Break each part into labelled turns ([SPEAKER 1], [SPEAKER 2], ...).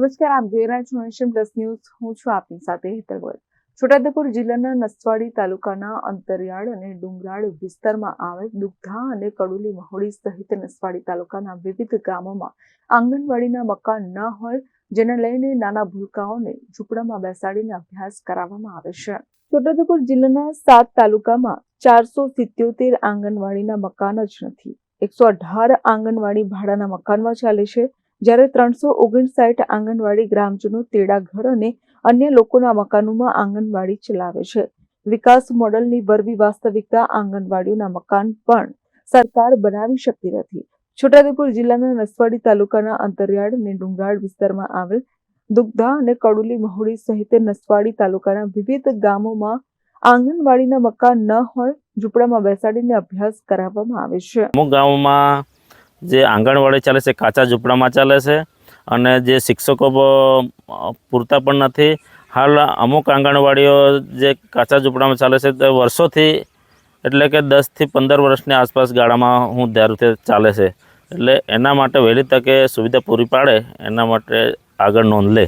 [SPEAKER 1] નમસ્કાર, આપ જોઈ રહ્યા છો પ્લસ ન્યૂઝ. હું છું આપની સાથે હેતલ ગોયલ છોટાઉદેપુર જિલ્લાના નસવાડી તાલુકાના અંતરિયાળ અને ડુંગરાળ વિસ્તારમાં આવેલ દુગ્ધા અને કડુલી મહોડી સહિત નસવાડી તાલુકાના વિવિધ ગામોમાં આંગણવાડીના મકાન ન હોય, જેને લઈને નાના ભૂલકાઓને ઝૂંપડામાં બેસાડીને અભ્યાસ કરાવવામાં આવે છે. છોટાઉદેપુર જિલ્લાના સાત તાલુકામાં ચારસો સિત્યોતેર આંગણવાડીના મકાન જ નથી. એકસો અઢાર આંગણવાડી ભાડાના મકાનમાં ચાલે છે. જ્યારે ત્રણસો ઓગણસાઠ આંગણવાડી ગ્રામજનો તેડા ઘર અને અન્ય લોકોના મકાનોમાં આંગણવાડી ચલાવે છે. વિકાસ મોડલની વરવી વાસ્તવિકતા આંગણવાડીઓના મકાન પણ સરકાર બનાવી શકતી નથી. છોટાઉદેપુર જિલ્લાના નસવાડી તાલુકાના અંતરિયાળ અને ડુંગરાળ વિસ્તારમાં આવેલ દુગ્ધા અને કડુલી મહુડી સહિત નસવાડી તાલુકાના વિવિધ ગામોમાં આંગણવાડીના મકાન ન હોય ઝૂંપડામાં બેસાડીને અભ્યાસ કરાવવામાં આવે છે.
[SPEAKER 2] અમુક ગામોમાં જે આંગણવાડી ચાલે છે, કાચા ઝૂંપડામાં ચાલે છે અને જે શિક્ષકો પૂરતા પણ નથી. હાલ અમુક આંગણવાડીઓ જે કાચા ઝૂંપડામાં ચાલે છે, તે વર્ષોથી એટલે કે દસથી પંદર વર્ષની આસપાસ ગાળામાં હું ધારું તે ચાલે છે. એટલે એના માટે વહેલી તકે સુવિધા પૂરી પાડે, એના માટે આગળ નોંધ લે.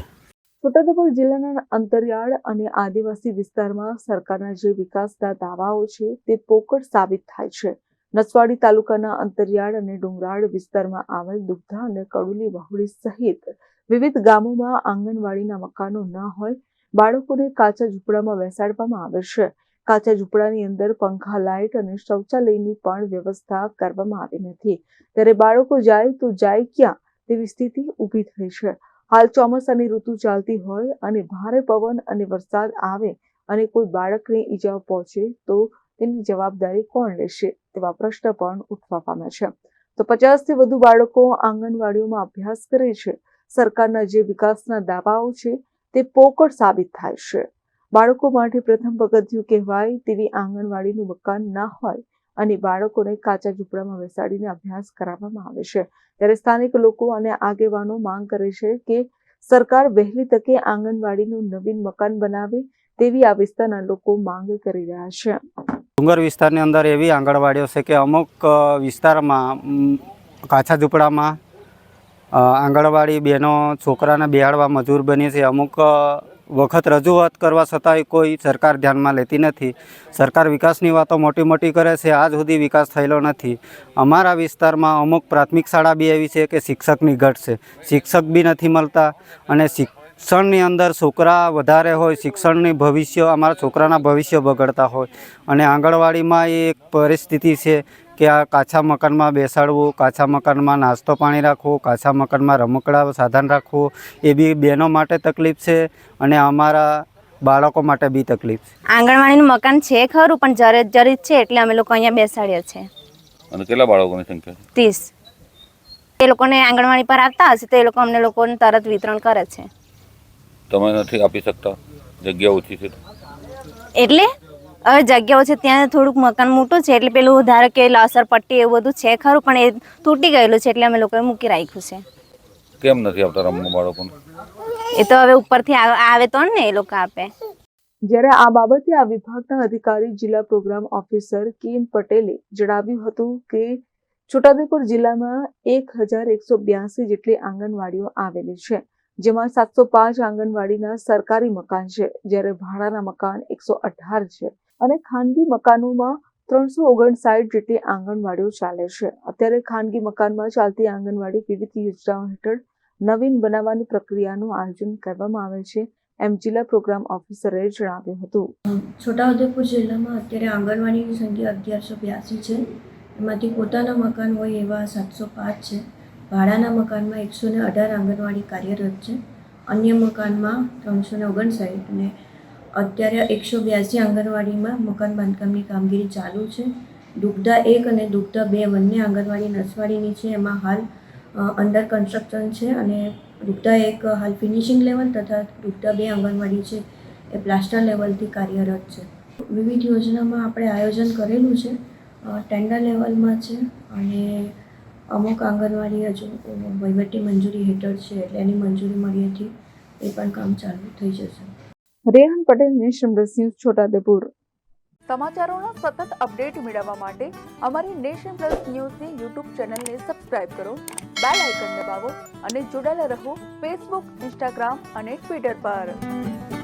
[SPEAKER 1] છોટાઉદેપુર જિલ્લાના અંતરિયાળ અને આદિવાસી વિસ્તારમાં સરકારના જે વિકાસના દાવાઓ છે, તે પોકળ સાબિત થાય છે. નસવાડી તાલુકાના અંતરિયાળ અને ડુંગરાળ વિસ્તારમાં આવેલ દુગ્ધા અને કડુલી વહુડી સહિત વિવિધ ગામોમાં આંગણવાડીના મકાનો ન હોય, બાળકોને કાચા ઝૂંપડામાં બેસાડવામાં આવે છે. કાચા ઝૂંપડાની અંદર પંખા, લાઇટ અને શૌચાલયની પણ વ્યવસ્થા કરવામાં આવી નથી. ત્યારે બાળકો જાય તો જાય ક્યાં તેવી સ્થિતિ ઊભી થઈ છે. હાલ ચોમાસાની ઋતુ ચાલતી હોય અને ભારે પવન અને વરસાદ આવે અને કોઈ બાળકને ઈજાઓ પહોંચે તો તેની જવાબદારી કોણ લેશે? તેવા પ્રશ્ન પણ ઉઠવા પામ્યા છે. તો પચાસથી વધુ બાળકો આંગણવાડીઓમાં અભ્યાસ કરે છે. સરકારના જે વિકાસના દાવાઓ છે, તે પોકળ સાબિત થાય છે. બાળકો માટે પ્રથમ પગથિયું કહેવાય તેવી આંગણવાડીનું મકાન ના હોય અને બાળકોને કાચા ઝૂંપડામાં બેસાડીને અભ્યાસ કરાવવામાં આવે છે. ત્યારે સ્થાનિક લોકો અને આગેવાનો માંગ કરે છે કે સરકાર વહેલી તકે આંગણવાડીનું નવીન મકાન બનાવે તેવી આ વિસ્તારના લોકો માંગ કરી રહ્યા છે.
[SPEAKER 3] ડુંગર વિસ્તારની અંદર એવી આંગણવાડીઓ છે કે અમુક વિસ્તારમાં કાછા ઝૂંપડામાં આંગણવાડી બહેનો છોકરાને બિહાડવા મજૂર બની છે. અમુક વખત રજૂઆત કરવા છતાંય કોઈ સરકાર ધ્યાનમાં લેતી નથી. સરકાર વિકાસની વાતો મોટી મોટી કરે છે. આજ સુધી વિકાસ થયેલો નથી. અમારા વિસ્તારમાં અમુક પ્રાથમિક શાળા બી એવી છે કે શિક્ષકની ઘટ છે. શિક્ષક બી નથી મળતા અને શિક્ષણની અંદર છોકરા વધારે હોય શિક્ષણની ભવિષ્ય અમારા છોકરાના ભવિષ્ય બગડતા હોય. અને આંગણવાડીમાં એ એક પરિસ્થિતિ છે કે આ કાચા મકાનમાં બેસાડવું કાચા મકાનમાં નાસ્તો પાણી રાખવું કાચા મકાનમાં રમકડા સાધન રાખવું એ બી બહેનો માટે તકલીફ છે અને અમારા બાળકો માટે બી તકલીફ છે.
[SPEAKER 4] આંગણવાડીનું મકાન છે ખરું પણ જ્યારે જરી છે એટલે અમે લોકો અહીંયા બેસાડ્યા છીએ
[SPEAKER 5] અને કેટલા બાળકોની સંખ્યા
[SPEAKER 4] ત્રીસ. એ લોકોને આંગણવાડી પર આવતા હશે તો એ લોકો અમને લોકોને તરત વિતરણ કરે છે.
[SPEAKER 5] તમે નથી આપી શકતા? જગ્યા ઓછી છે
[SPEAKER 4] એટલે? હવે જગ્યાઓ છે ત્યાં થોડુંક મકાન મોટું છે એટલે પેલું ધારો કે લાસર પટ્ટી એવું બધું છે ખરું પણ એ તૂટી ગયેલું છે એટલે અમે લોકોએ મૂકી રાખ્યું છે.
[SPEAKER 5] કેમ નથી આપતા રમવા બાળકોને?
[SPEAKER 4] એ તો હવે ઉપરથી આવે આવે તો ને એ લોકો આપે.
[SPEAKER 1] જ્યારે આ બાબતે આ વિભાગના અધિકારી જિલ્લા પ્રોગ્રામ ઓફિસર કે એન પટેલે જણાવ્યું હતું કે છોટાઉદેપુર જિલ્લામાં એક હજાર એકસો બ્યાસી જેટલી આંગણવાડીઓ આવેલી છે. જેમાં સાતસો પાંચ આંગણવાડીના સરકારી મકાન છે, જ્યારે ભાડાના મકાન એકસો અઢાર છે અને ખાનગી મકાનોમાં ત્રણસો ઓગણસાઠ જેટલી આંગણવાડીઓ ચાલે છે. અત્યારે ખાનગી મકાનમાં ચાલતી આંગણવાડી વિવિધ યોજનાઓ હેઠળ નવીન બનાવવાની પ્રક્રિયાનું આયોજન કરવામાં આવે છે, એમ જિલ્લા પ્રોગ્રામ ઓફિસરે જણાવ્યું હતું.
[SPEAKER 6] છોટાઉદેપુર જિલ્લામાં અત્યારે આંગણવાડીની સંખ્યા અગિયારસો બ્યાસી છે. એમાંથી પોતાના મકાન હોય એવા સાતસો પાંચ છે. ભાડાના મકાનમાં એકસો ને અઢાર આંગણવાડી કાર્યરત છે. અન્ય મકાનમાં ત્રણસો ને ઓગણસાઠ અને અત્યારે એકસો બ્યાસી આંગણવાડીમાં મકાન બાંધકામની કામગીરી ચાલુ છે. દુગ્ધા એક અને દુગ્ધા બે બંને આંગણવાડી નસવાડીની છે. એમાં હાલ અંડર કન્સ્ટ્રક્શન છે અને દુગ્ધા એક હાલ ફિનિશિંગ લેવલ તથા દુગ્ધા બે આંગણવાડી છે. એ પ્લાસ્ટર લેવલથી કાર્યરત છે. વિવિધ યોજનામાં આપણે આયોજન કરેલું છે. ટેન્ડર લેવલમાં છે અને અમુક આંગણવાડી હજુ વહીવટી મંજૂરી હેઠળ છે એટલે એની મંજૂરી મળી હતી એ પણ કામ ચાલુ થઈ જશે.
[SPEAKER 1] Rehan Patel nation news Chhota Udepur.
[SPEAKER 7] સમાચારોના સતત અપડેટ મેળવવા માટે અમારી નેશન પ્લસ ન્યૂઝની યુટ્યુબ ચેનલને સબસ્ક્રાઇબ કરો બેલ આઇકન દબાવો અને જોડાયેલા રહો ફેસબુક ઇન્સ્ટાગ્રામ અને ટ્વિટર પર.